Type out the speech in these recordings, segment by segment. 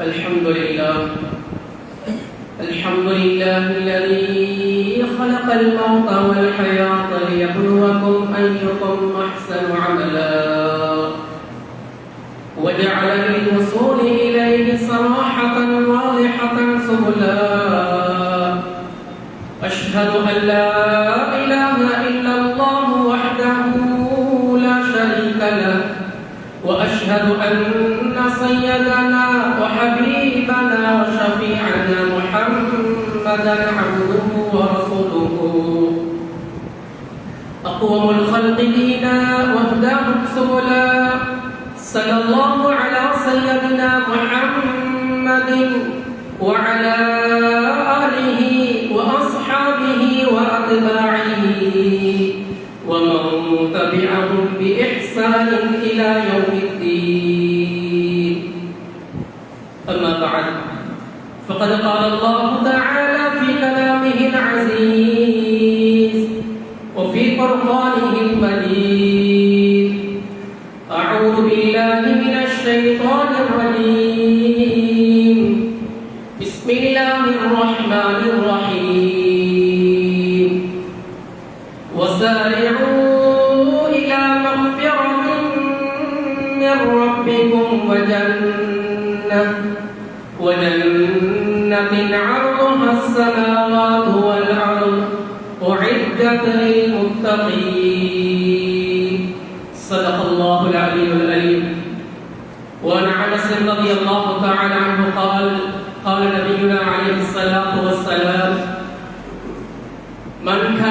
الحمد لله الحمد لله الذي خلق الموت والحياة ليبلوكم أيكم أحسن عملا. وجعل للوصول إليه صراحة واضحة سبلا. أشهد أن لا سيدنا وحبيبنا وشفيعنا محمدا عبده ورسوله. أقوم الخلق دينا واهداهم سبلا صلى الله على سيدنا محمد وعلى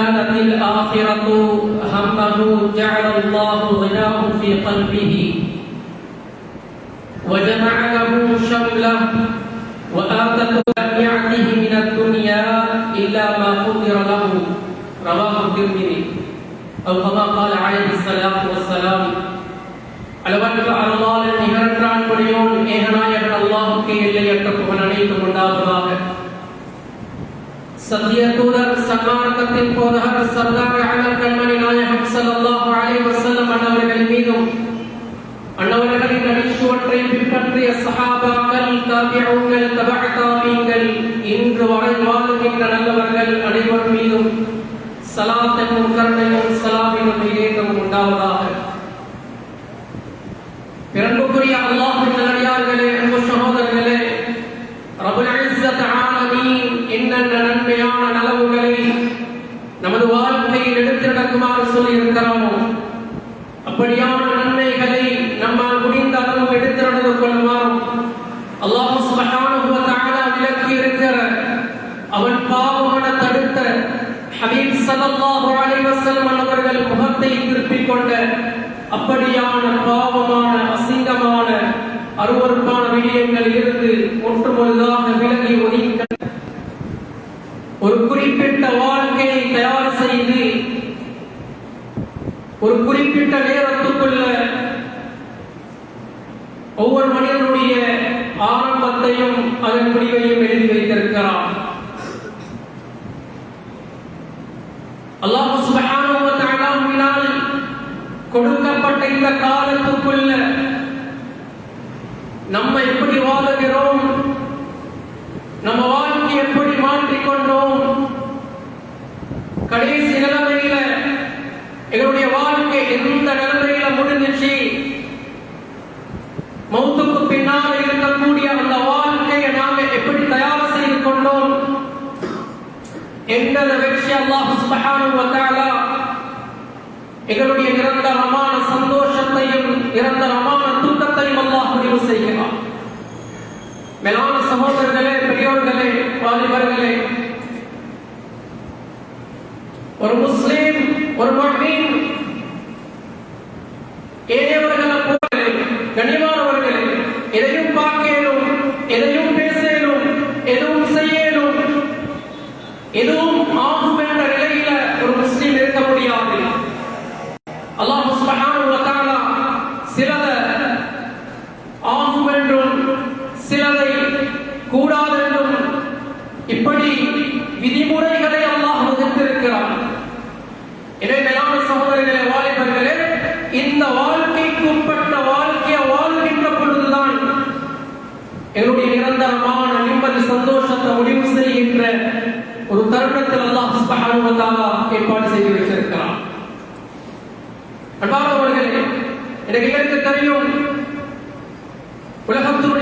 كانت الآخرة همه جعل الله غناه في قلبه وجمع له شمله وآتته لم يعته من الدنيا إلا ما قدر له رواه الترمذي أو كما قال عليه الصلاة والسلام அளவற்ற அருளாளன் நிகரற்ற அன்புடையோன் ஏகநாயகன் அல்லாஹுக்கு எல்லையற்ற புகழ் அனைத்தும் உண்டாவதாக சத்திய தூதர் சன்மார்க்கத்தின் போதகர் சர்தார் அலர் கண்மணி நாயகம் சல்லாஹு அலைஹி வசல்லம் அண்ணவர்கள் மீதும் அண்ணவர்களின் அடிச்சுவற்றை பின்பற்றிய சஹாபாக்கள் தாபிஊங்கள் தபஅ தாபீங்கள் இன்று வரை வாழுகின்ற நல்லவர்கள் அனைவர் மீதும் சலாத் என்னும் கருணையும் சலாமினும் இதேகம் உண்டாவதாக பிறப்புக்குரிய அல்லாஹின் நல்லடியார்களே அன்பு சகோதரர்களே ரபுல் இஸ்ஸத் ஆலமீன் என்னென்ன நன்மையான நலவுகளை நமது வாழ்க்கையில் எடுத்து நடக்குமாறு சொல்லி இருக்கிறானோ அப்படியான நன்மைகளை நம்மால் முடிந்த அளவு எடுத்து நடந்து கொள்ளுமாறும் அல்லாஹ் சுப்ஹானஹு வ தஆலா விலக்கி இருக்கிற அவன் பாவமான தடுத்த ஹபீப் ஸல்லல்லாஹு அலைஹி வஸல்லம் அவர்கள் முகத்தை திருப்பிக் கொண்ட அப்படியான பாவமான அசிங்கமான அருவருப்பான விடயங்களில் இருந்து ஒற்றுமுழுதாக விலகி ஒதுங்க ஒரு குறிப்பிட்ட வாழ்க்கையை தயார் செய்து ஒரு குறிப்பிட்ட நேரத்துக்குள்ள ஒவ்வொரு மனிதனுடைய ஆரம்பத்தையும் அதன் முடிவையும் எழுதி வைத்திருக்கிறார் அல்லாஹ் சுப்ஹானஹு வ தஆலாவினால் கொடுக்கப்பட்ட இந்த காலத்துக்குள்ள நம்ம எப்படி வாழுகிறோம்? நம்ம வாழ்க்கை எப்படி மாற்றிக்கொண்டோம் கடைசி நிலைமையில எங்களுடைய வாழ்க்கை எந்த நிலைமையில முடிஞ்சிச்சு மௌத்துக்கு பின்னால் இருக்கக்கூடிய அந்த வாழ்க்கையை நாம எப்படி தயார் செய்து கொண்டோம் என்ற வெற்றி அல்லாஹ் சுப்ஹானஹு வ தஆலா எங்களுடைய நிரந்தரமான சந்தோஷத்தையும் நிரந்தரமான துக்கத்தையும் அல்லாஹ் முடிவு செய்கிறான் மேலான சகோதரர்களே பெரியோர்களே வாலிபர்களே ஒரு முஸ்லீம் ஒரு முஃமின் 回来他们都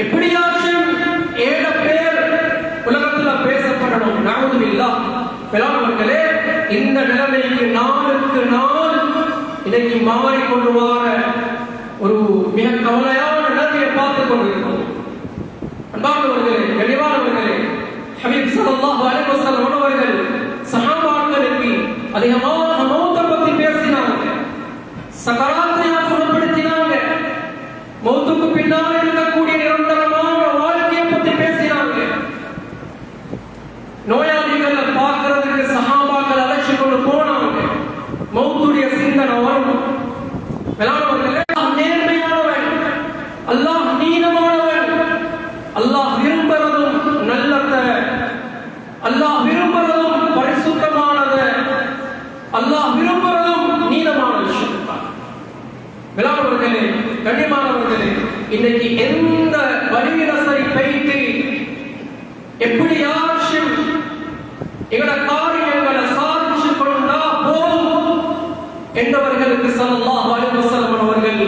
எப்படியாச்சும் ஏழு பேர் உலகத்துல பேசப்படணும். நாவது இல்லா பிளானவர்களே இந்த நிலைமைக்கு நாளுக்கு நாள் இன்னைக்கு மாறிக்கொண்டு வர ஒரு மிக கவலையான நிலைமையை பார்த்து கொண்டிருக்கிறோம். அன்பானவர்களே கனிவானவர்களே ஹபீப் சல்லாஹ் அலைஹி உணவர்கள் சகாபாக்களுக்கு சஹாபாக்களுக்கு அதிகமாக பத்தி பேசினாங்க. சகராத்தை மௌத்துக்கு பின்னால் இருக்கக்கூடிய நிரந்தரமான வாழ்க்கையை பத்தி பேசினாங்க. நோயாளிகளை பார்க்கறதுக்கு சகாபாக்கள் அழைச்சு கொண்டு போனாங்க. மௌத்துடைய சிந்தனை வரும். மேலானவர்களே, நேர்மையானவன். அல்லாஹ் நீளமானவன் அல்லாஹ் விரும்புறதும் நல்லத. அல்லாஹ் விரும்புறதும் பரிசுத்தமானது. அல்லாஹ் விரும்புறதும் நீளமான விஷயம் விழாவர்களே கண்ணியமானவர்களே இன்னைக்கு எந்த வலிவினசை பைத்து எப்படியாச்சும் எங்களோட காரியங்களை சாதிச்சு கொண்டா போதும் என்றவர்களுக்கு ஸல்லல்லாஹு அலைஹி அவர்கள்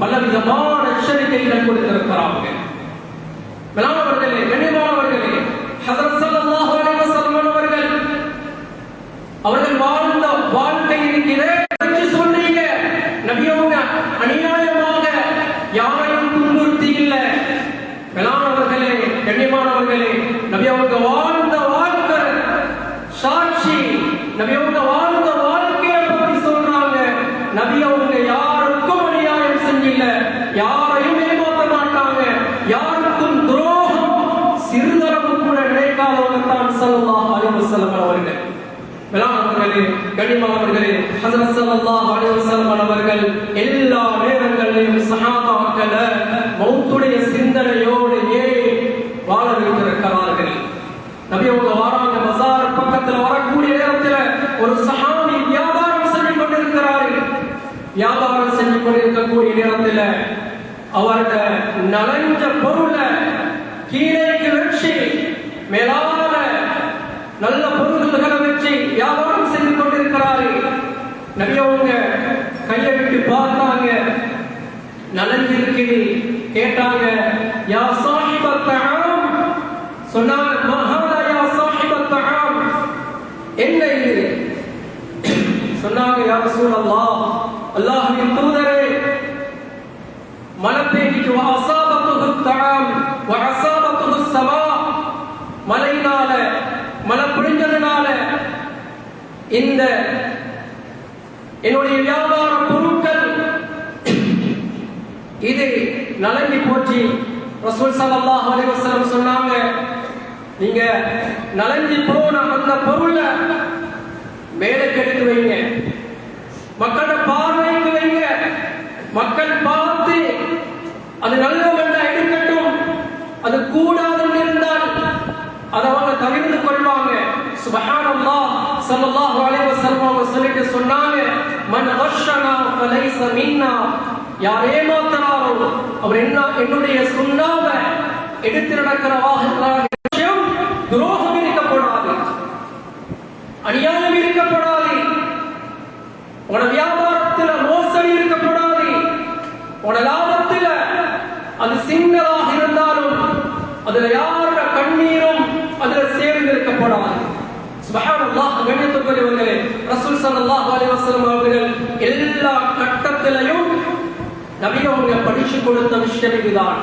பலவிதமான எச்சரிக்கைகள் கொடுத்திருக்கிறார்கள் விழாவர்களே கண்ணியமானவர்களே ஹசரத் ஸல்லல்லாஹு அலைஹி அவர்கள் அவர்கள் வாழ்ந்த வாழ்க்கை இருக்கிறே என்று சொன்னீங்க நபியவங்க அநியாயமாக யாரையும் துன்புறுத்தி இல்ல மேலானவர்களே கண்ணியமானவர்களே நபி அவங்க வாழ்ந்த வாழ்க்கை சாட்சி நபி அவங்க வாழ்ந்த வாழ்க்கையை பத்தி சொல்றாங்க நபி அவங்க யாருக்கும் அநியாயம் செஞ்சில்ல யாரையும் ஏமாத்த மாட்டாங்க யாருக்கும் துரோகம் சிறிதளவு கூட அவர்கள். அவர்கள் எல்லா நேரங்களிலும் சஹாபாக்களை மௌத்துடைய வாழ வைத்திருக்கிறார்கள் நபி அவங்க வாராங்க பக்கத்துல வரக்கூடிய நேரத்துல ஒரு சஹாபி வியாபாரம் செஞ்சு கொண்டிருக்கிறாரு வியாபாரம் செஞ்சு கொண்டிருக்கக்கூடிய நேரத்துல அவரோட நலஞ்ச பொருளை கீழே மேலான நல்ல பொருள்களை வச்சு வியாபாரம் செய்து கொண்டிருக்கிறாரு. நிறையவங்க கையை விட்டு பார்த்தாங்க. நலஞ்சு இருக்குது கேட்டாங்க. யா சாஹிப தஆம்? சொன்னாங்க மஹாதா யா சாஹிப தஆம்? என்ன இது? சொன்னாங்க யா ரசூலல்லாஹ் அல்லாஹ்வின் தூதரே மழை பெய்திட்டு அசாபத்துஹு தஆம் வ அசாபத்துஹு ஸமா இந்த என்னுடைய வியாபார பொருட்கள் இது நலங்கி போற்றி ரசூல் சல்லாஹ் அலிவசலம் சொன்னாங்க நீங்க நலங்கி போன அந்த பொருளை மேலே கெடுத்து வைங்க. மக்களோட பார்வைக்கு வைங்க. மக்கள் பார்த்து அது நல்லவல்ல எடுக்கட்டும். அது கூடாதுன்னு இருந்தால் அதை அவங்க தவிர்த்து கொள்வாங்க. சுபஹானல்லாஹ். சல்லல்லாஹு அலைஹி வஸல்லம் அவங்க சொல்லிட்டு சொன்னாங்க மன் வஷனா ஃபலைஸ மின்னா. யார் ஏமாத்துறாரோ அவர் என்ன என்னுடைய சுண்ணாவை எடுத்து நடக்கிறவாக விஷயம் துரோகம் இருக்கப்படாது அநியாயம் இருக்கப்படாது உன வியாபாரத்தில் மோசடி இருக்கப்படாது உன லாபத்தில் அது சிங்களமாக இருந்தாலும் அதுல யார் கண்ணீரும் அதுல சேர்ந்து இருக்கப்படாது சுபஹானல்லாஹ் கண்ணியத்துக்குரியவர்களே ரசூல் ஸல்லல்லாஹு அலைஹி அவர்கள் எல்லா கட்டத்திலையும் நபி அவங்க படிச்சு கொடுத்த விஷயம் இதுதான்.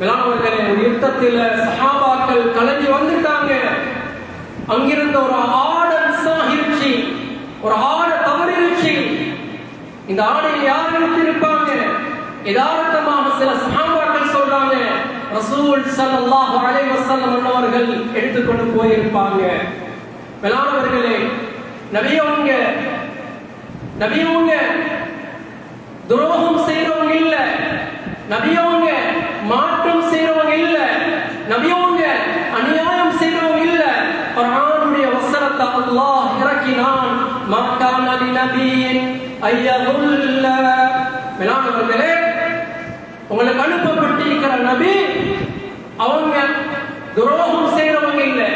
விளானவர்களே ஒரு யுத்தத்தில் சஹாபாக்கள் கலஞ்சி வந்துட்டாங்க. அங்கிருந்த ஒரு ஆடை விசாகிருச்சு ஒரு ஆடை தவறிருச்சு. இந்த ஆடையை யார் எடுத்திருப்பாங்க? யதார்த்தமாக சில சஹாபாக்கள் சொல்றாங்க ரசூல் ஸல்லல்லாஹு அலைஹி வஸல்லம் அவர்கள் எடுத்துக்கொண்டு போயிருப்பாங்க. மேலானவர்களே நபியவங்க நபியவங்க துரோகம் செய்யறவங்க இல்ல. நபியவங்க மாற்றம் செய்யறவங்க இல்ல. நபியவங்க அநியாயம் செய்யறவங்க இல்ல. குர்ஆனுடைய வசனத்தை அல்லாஹ் இறக்கினான். மக்கான நபியின் ஐயதுல்ல மேலானவர்களே உங்களுக்கு அனுப்பப்பட்டிருக்கிற நபி அவங்க துரோகம் செய்யறவங்க இல்லை.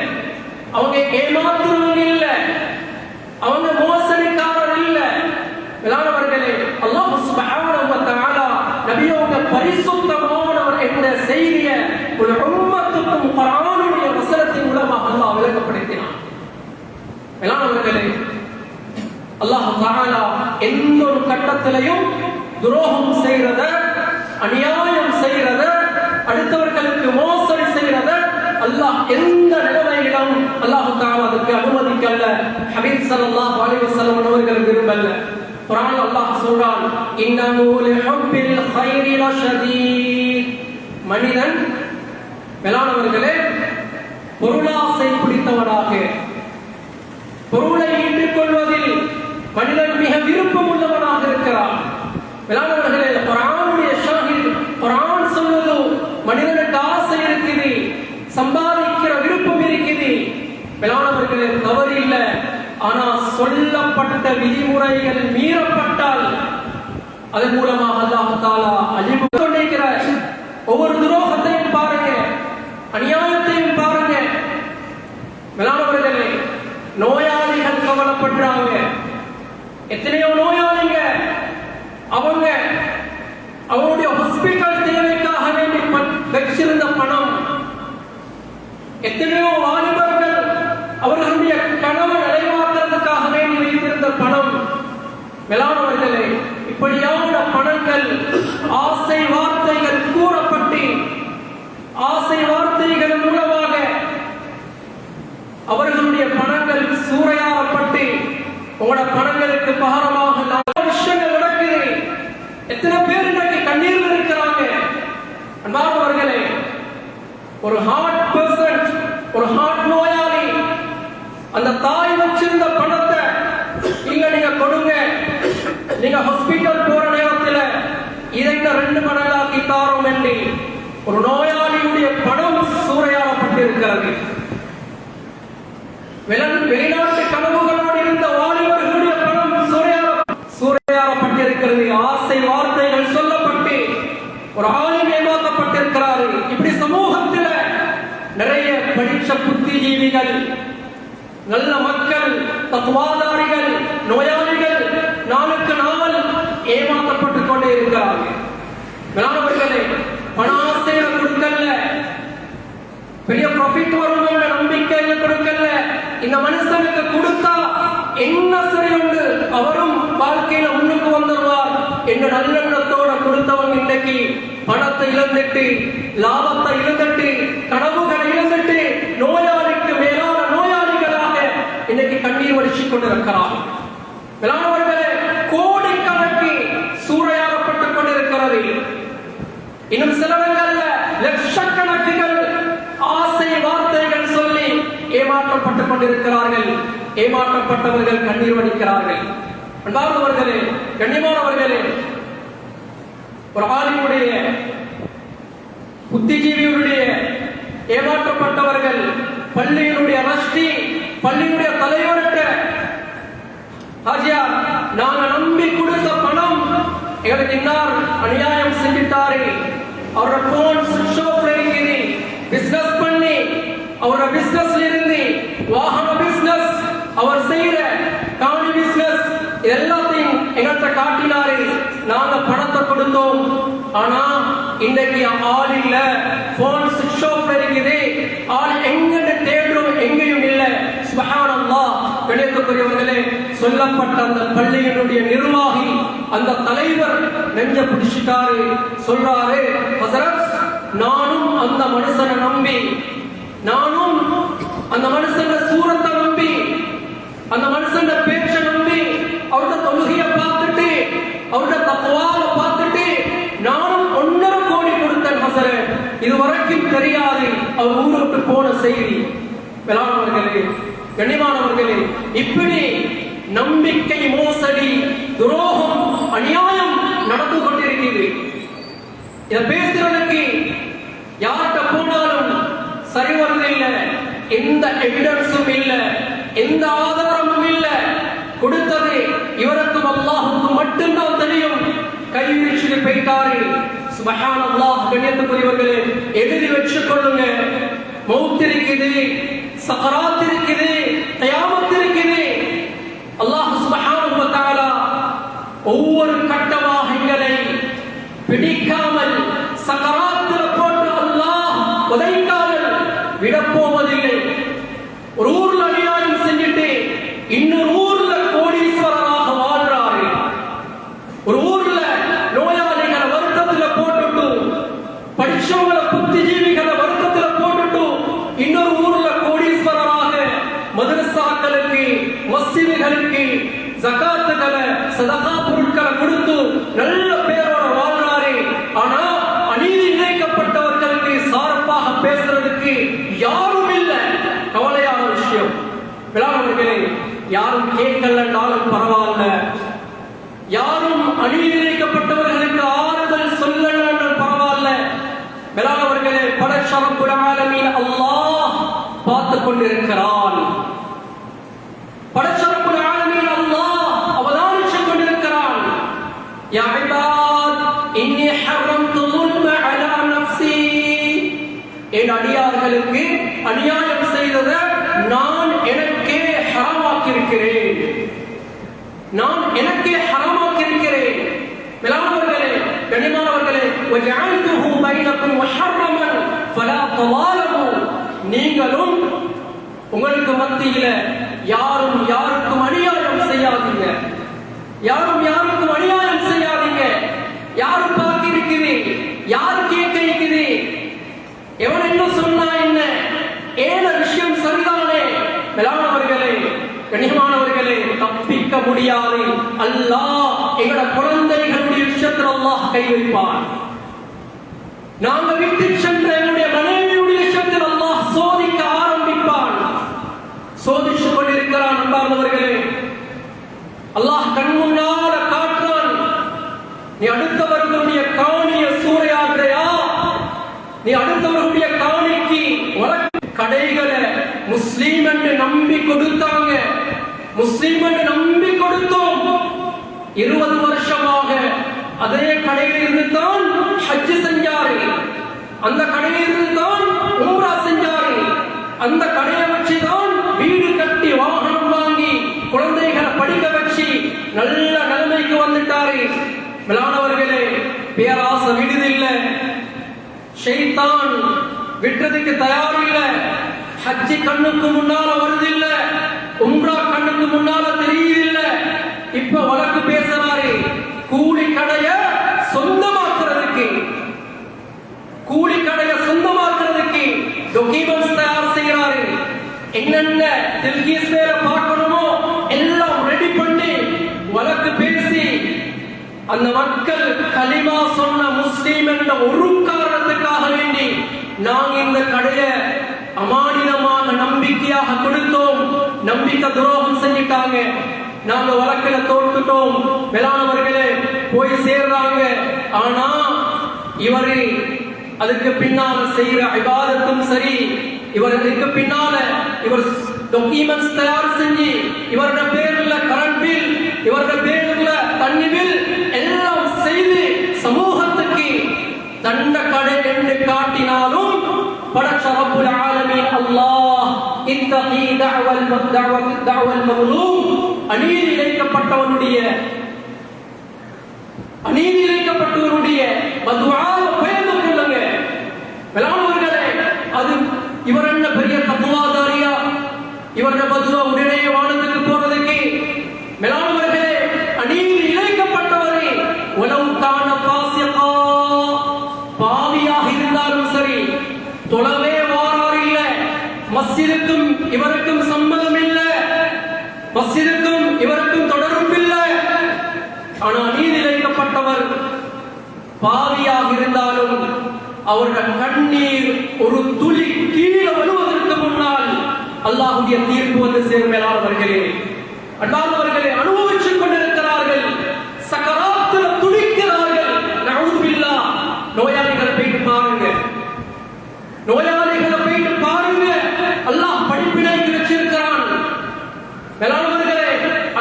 அவங்க ஏமாத்துறவங்க இல்ல. அவங்க மோசடிக்காரர் இல்ல. விளாடவர்களே அல்லாஹ் சுப்ஹானஹு வ தஆலா நபியோட பரிசுத்தமானவர் என்ற செய்தியை ஒரு உம்மத்துக்கும் குர்ஆனுடைய வசனத்தின் மூலமாக அல்லாஹ் விளக்கப்படுத்தினான். விளாடவர்களே அல்லாஹ் தஆலா எந்த ஒரு கட்டத்திலையும் துரோகம் செய்யறத அநியாயம் செய்யறத அடுத்தவர்களுக்கு மோசம் அல்லாஹ் எந்த நிலைமையிலும் அல்லாஹ் அதுக்கு அனுமதிக்கல்ல. ஹபீப் ஸல்லல்லாஹு அலைஹி வஸல்லம் அவர்கள் விரும்பல்ல. குரான் அல்லாஹ் சொல்றான் இன்னஹு லிஹுப்பில் கைரி லஷதீத் மனிதன் மேலானவர்களே பொருளாசை பிடித்தவனாக பொருளை ஈட்டுக் கொள்வதில் மனிதன் மிக விருப்பம் உள்ளவனாக இருக்கிறான். மேலானவர்களே குரான் ஷாஹித் குர்ஆன் சொல்வது மனிதனுக்கு ஆசை இருக்குது சம்பாதிக்கிற விருப்பம் இருக்குது மேலானவர்களே தவறு இல்லை. ஆனா சொல்லப்பட்ட விதிமுறைகள் மீறப்பட்டால் அதன் மூலமாக அல்லாஹ் தாலா அழிவு கொண்டிருக்கிற ஒவ்வொரு துரோகத்தையும் பாருங்க அநியாயத்தையும் பாருங்க. மேலானவர்களே நோயாளிகள் கவலைப்படுறாங்க. எத்தனையோ நோயாளிங்க அவங்க அவங்களுடைய ஹாஸ்பிட்டல் தேவைக்காக வேண்டி பண்- வச்சிருந்த பணம் எத்தனையோ வாலிபர்கள் அவர்களுடைய கனவு நிறைவாக்குறதுக்காக வேண்டி வைத்திருந்த பணம் மேலானவர்களே இப்படியான பணங்கள் ஆசை வார்த்தைகள் கூறப்பட்டு ஆசை வார்த்தைகள் மூலமாக அவர்களுடைய பணங்கள் சூறையாடப்பட்டு உங்களோட பணங்களுக்கு பகரமாக விஷயங்கள் நடக்குது. எத்தனை பேர் இன்றைக்கு கண்ணீர்ல இருக்கிறாங்க? அன்பானவர்களே ஒரு ஹார்ட் பர்சன் ஒரு ஹார்ட் நோயாளி அந்த தாய் வச்சிருந்த பணத்தை இல்ல நீங்க கொடுங்க நீங்க ஹாஸ்பிட்டல் போற நேரத்தில் இதை ரெண்டு மடங்காக்கி தாரோம் என்று ஒரு நோயாளியுடைய படம் சூறையாடப்பட்டிருக்கிறது. வெளிநாட்டு கனவுகளோடு இருந்த வாலிபர்களுடைய படம் சூறையாட சூறையாடப்பட்டிருக்கிறது. ஆசை வார்த்தைகள் சொல்லப்பட்டு ஒரு ஆளும் ஏமாற்றப்பட்டிருக்கிறாரு. இப்படி சமூகத்தில் நிறைய படிச்ச புத்திஜீவிகள் நல்ல மக்கள் தத்துவாதாரிகள் நோயாளி நாளுக்கு நாள் ஏமாற்றப்பட்டுக் மேலானவர்களே பணாசையை கொடுக்கல பெரிய ப்ராஃபிட் வரும் என்ற நம்பிக்கையில கொடுக்கல இந்த மனுஷனுக்கு கொடுத்தா என்ன சரி உண்டு அவரும் வாழ்க்கையில முன்னுக்கு வந்துடுவார் என்ற நல்லெண்ணத்தோட கொடுத்தவங்க இன்னைக்கு பணத்தை இழந்துட்டு லாபத்தை இழந்துட்டு கனவுகளை இழந்துட்டு நோயாளிக்கு மேலான நோயாளிகளாக இன்னைக்கு கண்ணீர் வடிச்சு கொண்டிருக்கிறார். மேலானவர்களே இன்னும் சிலவங்கள்ல லட்சக்கணக்குகள் ஆசை வார்த்தைகள் சொல்லி ஏமாற்றப்பட்டுக் கொண்டிருக்கிறார்கள். ஏமாற்றப்பட்டவர்கள் கண்ணீர் வடிக்கிறார்கள். அன்பானவர்களே கண்ணியமானவர்களே ஒரு ஆலிமுடைய புத்திஜீவியுடைய ஏமாற்றப்பட்டவர்கள் பள்ளியினுடைய ரஷ்டி பள்ளியுடைய தலைவர்கிட்ட ஹாஜியார் நாங்க நம்பி கொடுத்த பணம் எங்களுக்கு இன்னார் அநியாயம் அவரோட போன் சுவிட்ச் ஆஃப் இருக்குது பிசினஸ் பண்ணி அவரோட பிசினஸ்ல இருந்து வாகன பிசினஸ் அவர் செய்யற காணி பிசினஸ் எல்லாத்தையும் எங்கள்கிட்ட காட்டினாரு. நாங்க பணத்தை கொடுத்தோம். ஆனா இன்னைக்கு ஆள் இல்ல. போன் சுவிட்ச் ஆஃப் இருக்குது. ஆள் எங்க தேடுறோம் எங்கேயும் இல்ல. சுபஹானல்லாஹ். கிடைக்கக்கூடியவர்களே சொல்லப்பட்ட அந்த பள்ளியினுடைய நிர்வாகி அந்த தலைவர் நெஞ்ச பிடிச்சிட்டாரு சொல்றாரு நானும் அந்த மனுஷனை நம்பி நானும் அந்த மனுஷன் சூரத்தை நம்பி அந்த மனுஷன் பேச்ச நம்பி அவரோட தொழுகைய பார்த்துட்டு அவரோட தப்புவால பார்த்துட்டு நானும் ஒன்னரை கோடி கொடுத்தேன் ஹசர. இது வரைக்கும் தெரியாது அவர் ஊருக்கு விட்டு போன செய்தி. வேளாண்மர்களே கண்ணியமானவர்களே இப்படி நம்பிக்கை மோசடி துரோகம் அநியாயம் நடந்து கொண்டிருக்கிறது இதை பேசுறதுக்கு யார்கிட்ட போனாலும் சரி வருதில்லை எந்த எவிடன்ஸும் இல்லை. எந்த ஆதாரமும் இல்லை. கொடுத்தது இவருக்கும் அல்லாஹுக்கும் மட்டும்தான் தெரியும். கை வீழ்ச்சிட்டு போயிட்டாரு சுபஹான் அல்லாஹ் கண்ணியத்துக்குரியவர்களே எழுதி வச்சு கொள்ளுங்க மௌத் இருக்குது சகராத் இருக்குது விழாவர்களே படச்சரப்புட ஆலமீன் அல்லாஹ் பார்த்து கொண்டிருக்கிறான் படச்சரப்புட ஆலமீன் அல்லாஹ் அவதானிச்சு கொண்டிருக்கிறான் யா இபாத் இன்னி ஹர்ரம்து ظلم على நஃப்ஸி என் அடியார்களுக்கு அநியாயம் وجعلته بينكم محرما فلا تظالموا நீங்களும் உங்களுக்கு மத்தியில யாரும் யாருக்கும் அநியாயம் செய்யாதீங்க யாரும் யாருக்கும் அநியாயம் செய்யாதீங்க யாரு பார்க்க இருக்குது யாரு கேட்க இருக்குது எவன் என்ன சொன்னா என்ன ஏன விஷயம் சரிதானே மேலானவர்களே கனிமானவர்களே தப்பிக்க முடியாது அல்லாஹ் எங்களோட குழந்தைகளுடைய விஷயத்தில் அல்லாஹ் கை வைப்பான் நாங்க விட்டு சென்ற என்னுடைய மனைவியுடைய விஷயத்தில் அல்லாஹ் சோதிக்க ஆரம்பிப்பான். சோதிச்சு கொண்டிருக்கிறான் அன்பார்ந்தவர்களே. அல்லாஹ் கண் முன்னால காட்டுறான். நீ அடுத்தவர்களுடைய காணிய சூறையாடுறையா நீ அடுத்தவர்களுடைய காணிக்கு வழக்கு கடைகளை முஸ்லீம் என்று நம்பி கொடுத்தாங்க. முஸ்லீம் என்று நம்பி கொடுத்தோம். இருபது வருஷமாக அதே கடையில் இருந்து தான் ஹஜ் செஞ்சாரு. அந்த கடையில் இருந்து தான் உம்ரா செஞ்சாரு. அந்த கடையை வச்சு தான் வீடு கட்டி வாகனம் வாங்கி குழந்தைகளை படிக்க வச்சு நல்ல நிலைமைக்கு வந்துட்டாரு. மேலானவர்களே பேராசை இல்ல ஷெய்தான் விட்டதுக்கு தயார் இல்ல ஹஜ்ஜி கண்ணுக்கு முன்னால வருது இல்ல உம்ரா கண்ணுக்கு முன்னால தெரியுது இல்ல இப்ப வழக்கு டாக்குமெண்ட்ஸ் தயார் செய்கிறார்கள் என்னென்ன தில்கீஸ் வேற பார்க்கணுமோ எல்லாம் ரெடி பண்ணி வழக்கு பேசி அந்த மக்கள் கலிமா சொன்ன முஸ்லீம் என்ற ஒரு காரணத்துக்காக வேண்டி நாங்க இந்த கடையை அமானிதமாக நம்பிக்கையாக கொடுத்தோம். நம்பிக்கை துரோகம் செஞ்சிட்டாங்க. நாங்க வழக்கில தோற்றுட்டோம் மேலானவர்களே போய் சேர்றாங்க. ஆனா இவரை அதுக்கு பின்னால செய்யற அபாதத்தும் சரி இவருக்கு பின்னால இவர் டாக்குமெண்ட்ஸ் தயார் செஞ்சு இவரோட பேர்ல கரண்ட் பில் இவரோட பேர்ல தண்ணி பில் எல்லாம் செய்து சமூகத்துக்கு தண்ட கடை என்று காட்டினாலும் படச்ச ரப்புல் ஆலமீன் அல்லாஹ் இத்தகி தஅவல் தஅவல் தஅவல் மவ்லூம் அநீதி இழைக்கப்பட்டவனுடைய அநீதி இழைக்கப்பட்டவனுடைய மதுவால் வேளாண்வர்களே அது இவர் என்ன பெரிய தத்துவாதாரியா இவருடைய பதுவா உடனே வானத்துக்கு போறதுக்கு? மேலானவர்களே அநீதி இழைக்கப்பட்டவரே உலவு தான பாசியகா பாவியாக இருந்தாலும் சரி தொழவே வாரார் இல்ல. மஸ்ஜிதுக்கும் இவருக்கும் சம்மதம் இல்ல. மஸ்ஜிதுக்கும் இவருக்கும் தொடரும் இல்ல. ஆனா நீதி இழைக்கப்பட்டவர் பாவியாக இருந்தாலும் அவர்கள் கண்ணீர் ஒரு துளி கீழே வருவதற்கு முன்னால் அல்லாஹுடைய தீர்ப்பு வந்து சேர்மேலானவர்களே. அன்பானவர்களே அனுபவிச்சுக் கொண்டிருக்கிறார்கள். சக்கராத்துல துடிக்கிறார்கள் நவுதுபில்லா நோயாளிகளை போயிட்டு பாருங்க நோயாளிகளை போயிட்டு பாருங்க அல்லாஹ் படிப்பினைக்கு வச்சிருக்கிறான் மேலானவர்களே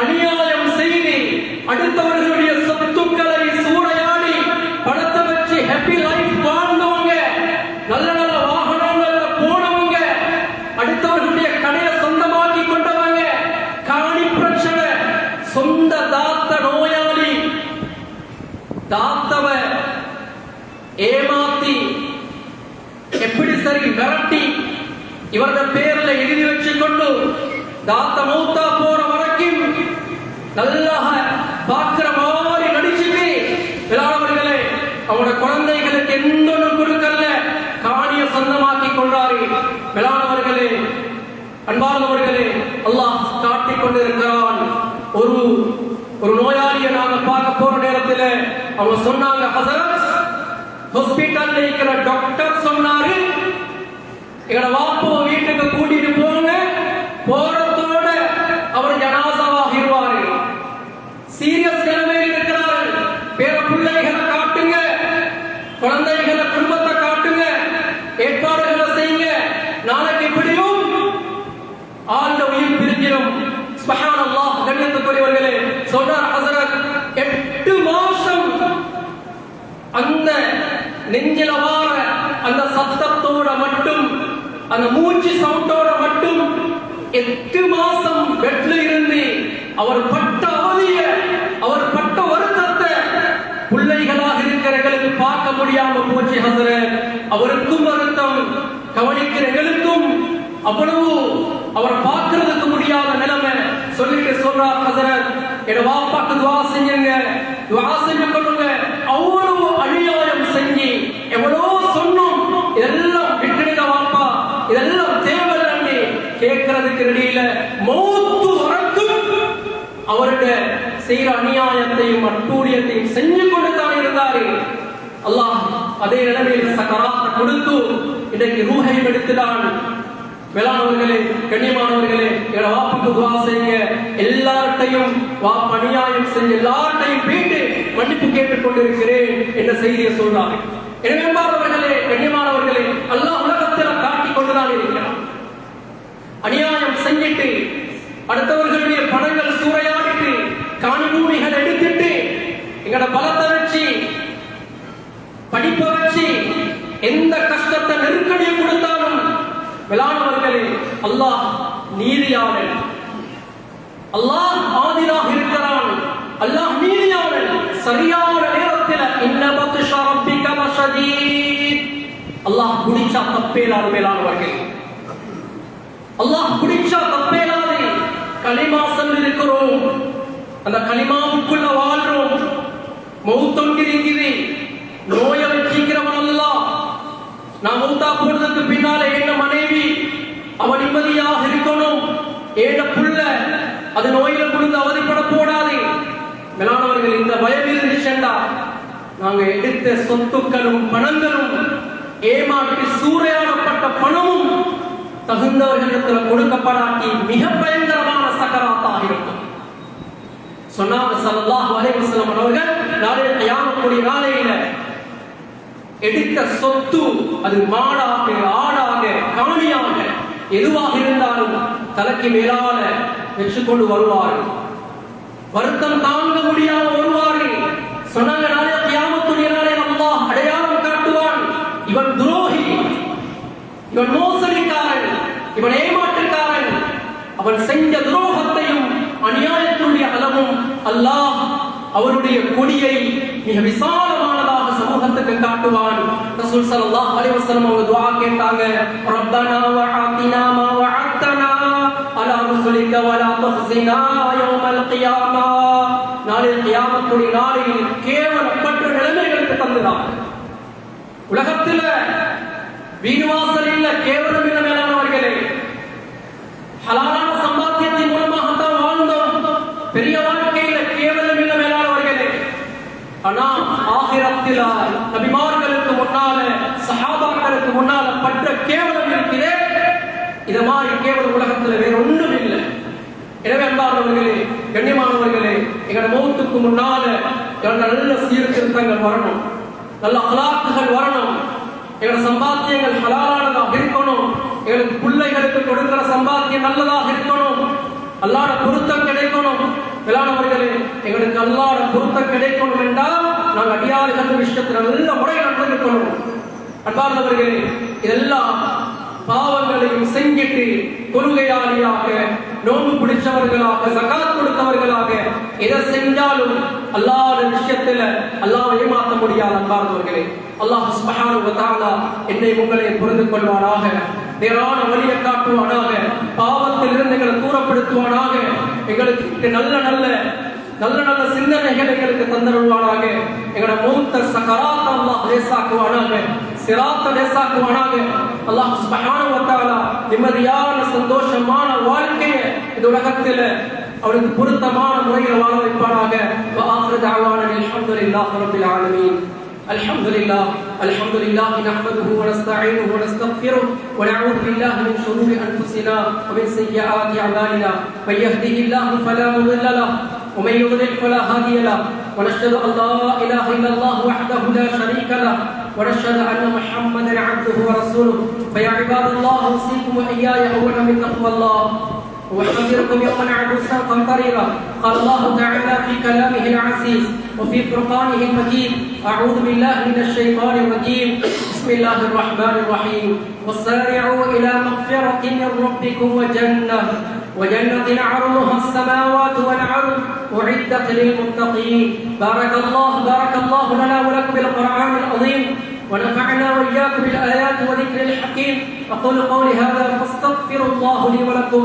அநியாயம் செய்து அடுத்தவர்களுடைய சொத்துக்களை சூறையாடி பணத்தை வச்சு ஹாப்பி லைஃப் வாழ்ந்தவங்க நல்ல நல்ல வாகனங்கள்ல போனவங்க அடுத்தவர்களுடைய கடையை சொந்தமாக்கி கொண்டவங்க காணி பிரச்சனை சொந்த தாத்த நோயாளி தாத்தவ ஏமாத்தி எப்படி சரி மிரட்டி இவரது பேர்ல எழுதி வச்சு கொண்டு தாத்த மூத்தா போற வரைக்கும் நல்லா மாதிரி நடிச்சுட்டு விளையாடவர்களே அவங்களோட குழந்தைகளுக்கு எந்த ஒன்றும் கொடுக்கல காணிய சொந்தமாக்கி கொண்டாரு விளையாடவர்களே அன்பானவர்களே அல்லாஹ் காட்டிக் கொண்டிருக்கிறான். ஒரு ஒரு நோயாளியை நாங்க பார்க்க போற நேரத்தில் அவங்க சொன்னாங்க ஹசரத் ஹாஸ்பிட்டல்ல இருக்கிற டாக்டர் சொன்னாரு எங்களோட வாப்போ வீட்டுக்கு கூட்டிட்டு போங்க. போறதோட அவர் ஜனாசாவாகிடுவாரு சீரியஸ் நிலைமையில் இருக்கிறார்கள். பேர பிள்ளைகளை காட்டுங்க. குழந்தைகளை குடும்பத்தை காட்டுங்க. ஏற்பாடுகளை செய்யுங்க. நாளைக்கு எப்படியும் ஆழ்ந்த உயிர் பிரிஞ்சிடும். சுபஹான் அல்லாஹ் கண்ணியத்துக்குரியவர்களே சொல்றார் ஹசரத் எட்டு மாசம் அந்த நெஞ்சில வார அந்த சத்தத்தோட மட்டும் அந்த மூச்சு சவுண்டோட மட்டும் எட்டு மாசம் பெட்ல இருந்து அவர் பட்ட அவதிய அவர் பட்ட வருத்தத்தை பிள்ளைகளாக இருக்கிறவர்களுக்கு பார்க்க முடியாம போச்சு ஹசர. அவருக்கும் வருத்தம் கவனிக்கிற எங்களுக்கும் அவ்வளவு அவரை பார்க்கறதுக்கு முடியாத நிலைமை சொல்லிட்டு சொல்றார் ஹசரத் என் வாப்பாக்கு துவா செஞ்சுங்க துவா செஞ்சு கொள்ளுங்க. அவ்வளவு அழியாத கேட்கறதுக்கு ரெடியில மௌத்து வரைக்கும் அவருடைய செய்யற அநியாயத்தையும் அட்டூழியத்தையும் செஞ்சு கொண்டு தான் இருந்தாரு. அல்லாஹ் அதே நிலைமையில் சக்கராத்தை கொடுத்து இன்றைக்கு ரூஹை எடுத்துதான் மேலானவர்களே கண்ணியமானவர்களே எங்களை வாப்புக்கு துவா செய்யுங்க. எல்லார்ட்டையும் வா அநியாயம் செஞ்சு எல்லார்ட்டையும் போயிட்டு மன்னிப்பு கேட்டுக் கொண்டிருக்கிறேன் என்ற செய்தியை சொல்றாரு. எனவே அன்பானவர்களே கண்ணியமானவர்களே அல்லாஹ் உலகத்தில் காட்டிக் கொண்டுதான் இருக்கிறான் அநியாயம் அடுத்தவர்களுடைய பணங்கள் சூறையாடிட்டு காணிபூமிகள் எடுத்துட்டு எங்கட பலத்தை வச்சு படிப்பை வச்சு எந்த கஷ்டத்தை நெருக்கடியை கொடுத்தாலும் விளாடுவர்களே அல்லாஹ் நீதியாளன் அல்லாஹ் ஆதிலாக இருக்கிறான். அல்லாஹ் நீதியாளன் சரியான நேரத்தில் இன்னபத்து ஷரப்பிக வசதி. அல்லாஹ் குடிச்சா தப்பேலான மேலானவர்கள். அல்லாஹ் குடிச்சா தப்பேலாதே. களிமா இருக்கிறோம் அந்த களிமாவுக்குள்ள வாழ்றோம். மௌத்தொங்கிருக்குது நோயை வச்சிக்கிறவன் அல்லாஹ். நான் மௌத்தா போடுறதுக்கு பின்னால என்ன மனைவி? அவன் நிம்மதியாக இருக்கணும். ஏட புள்ள? அது நோயில குடுந்து அவதிப்பட போடாதே. மேலானவர்கள் இந்த பயம் இருந்துச்சுண்டா. நாங்க எடுத்த சொத்துக்களும் பணங்களும் ஏமாற்றி சூறையாடப்பட்ட பணமும் தகுந்தவர்களிடத்தில் கொடுக்கப்படாட்டி மிக பயங்கரமான சக்கராத்தாக இருக்கும். சொன்னாங்க ஸல்லல்லாஹு அலைஹி அவர்கள் நாளை கியாமத்துடைய நாளையில எடுத்த சொத்து அது மாடாக ஆடாக காணியாக எதுவாக இருந்தாலும் தலைக்கு மேலால வச்சுக்கொண்டு வருவார்கள். வருத்தம் தாங்க முடியாம வருவார்கள். சொன்னாங்க நாளை கியாமத்துடைய நாளை அல்லாஹ் அடையாளம் காட்டுவான். இவன் துரோகி. இவன் மோசடி இவன் ஏமாற்றுக்காரன். அவன் செஞ்ச துரோகத்தையும் அநியாயத்துடைய அளவும் அல்லாஹ் அவருடைய கொடியை மிக விசாலமானதாக சமூகத்துக்கு காட்டுவான். ரசூல் ஸல்லல்லாஹு அலைஹி வஸல்லம் அவங்க துஆ கேட்டாங்க ரப்பனா வஆத்தினா மா வஅத்தனா அலா ருசுலிக வலா துஹ்ஸினா யௌமல் கியாமா நாளில் கியாமத்துடைய நாளில் கேவலப்பட்ட நிலைமைகளுக்கு தந்துதான் உலகத்துல வீடு வாசல் இல்ல கேவலம் ஹலாலான சம்பாத்தியத்தின் மூலமாகத்தான் வாழ்ந்தோம். பெரிய வாழ்க்கையில கேவலம் இல்ல மேலானவர்களே. ஆனா ஆகிரத்தில நபிமார்களுக்கு முன்னால சஹாபாக்களுக்கு முன்னால பட்ட கேவலம் இருக்கிறே. இத மாதிரி கேவலம் உலகத்துல வேற ஒன்றும் இல்லை. எனவே அன்பானவர்களே கண்ணியமானவர்களே எங்களோட மௌத்துக்கு முன்னால நல்ல சீர்திருத்தங்கள் வரணும். நல்ல அலாக்குகள் வரணும். எங்களோட சம்பாத்தியங்கள் ஹலாலானதாக இருக்கணும். எங்களுக்கு பிள்ளைகளுக்கு கொடுக்கிற சம்பாத்தியம் நல்லதாக இருக்கணும். அல்லாட பொருத்தம் கிடைக்கணும். மேலானவர்களே எங்களுக்கு அல்லாட பொருத்தம் கிடைக்கணும் என்றால் நாங்கள் அடியாறுகள் விஷயத்தில் நல்ல முறை நடந்திருக்கணும் அன்பார்ந்தவர்களே இதெல்லாம் பாவங்களையும் செஞ்சிட்டு கொள்கையாளியாக நோன்பு பிடிச்சவர்களாக சகாத் கொடுத்தவர்களாக எதை செஞ்சாலும் அல்லாத விஷயத்துல அல்லாஹ் ஏமாற்ற முடியாது அன்பார்ந்தவர்களே. அல்லாஹ் சுப்ஹானஹு வ என்னை உங்களை புரிந்து கொள்வாராக நேரான வழியை காட்டுவானாக பாவத்தில் இருந்து எங்களை தூரப்படுத்துவானாக எங்களுக்கு நல்ல நல்ல நல்ல நல்ல சிந்தனைகள் எங்களுக்கு தந்தருள்வானாக. எங்களோட மூத்த சகராத்த அல்லாஹ் லேசாக்குவானாக சிராத்த லேசாக்குவானாக அல்லாஹ் சுபஹான வத்தாலா நிம்மதியான சந்தோஷமான வாழ்க்கையை இந்த உலகத்தில் அவருக்கு பொருத்தமான முறையில் வாழ வைப்பானாக. வாஹர் தாவான அல்ஹம்துலில்லாஹ் ரபில் ஆலமீன். الحمد لله الحمد لله نحمده ونستعينه ونستغفره ونعوذ بالله من شرور أنفسنا ومن سيئات أعمالنا. من يهده الله فلا مضل له ومن يضلل فلا هادي له. ونشهد أن لا إله إلا الله وحده لا شريك له. ونشهد أن محمدا عبده ورسوله. فيا عباد الله أوصيكم وإياي اولا من تقوى الله. ويحذركم يوما عبوسا قمطريرا قال الله تعالى في كلامه العزيز وفي فرقانه المجيد أعوذ بالله من الشيطان الرجيم. بسم الله الرحمن الرحيم. والسارعوا إلى مغفرة من ربكم وجنة. وجنة عرضها السماوات والأرض. أعدت للمتقين. بارك الله بارك الله لنا ولكم بالقرآن العظيم. ونفعنا وإياكم بالآيات وذكر الحكيم. أقول قولي هذا فاستغفروا الله لي ولكم.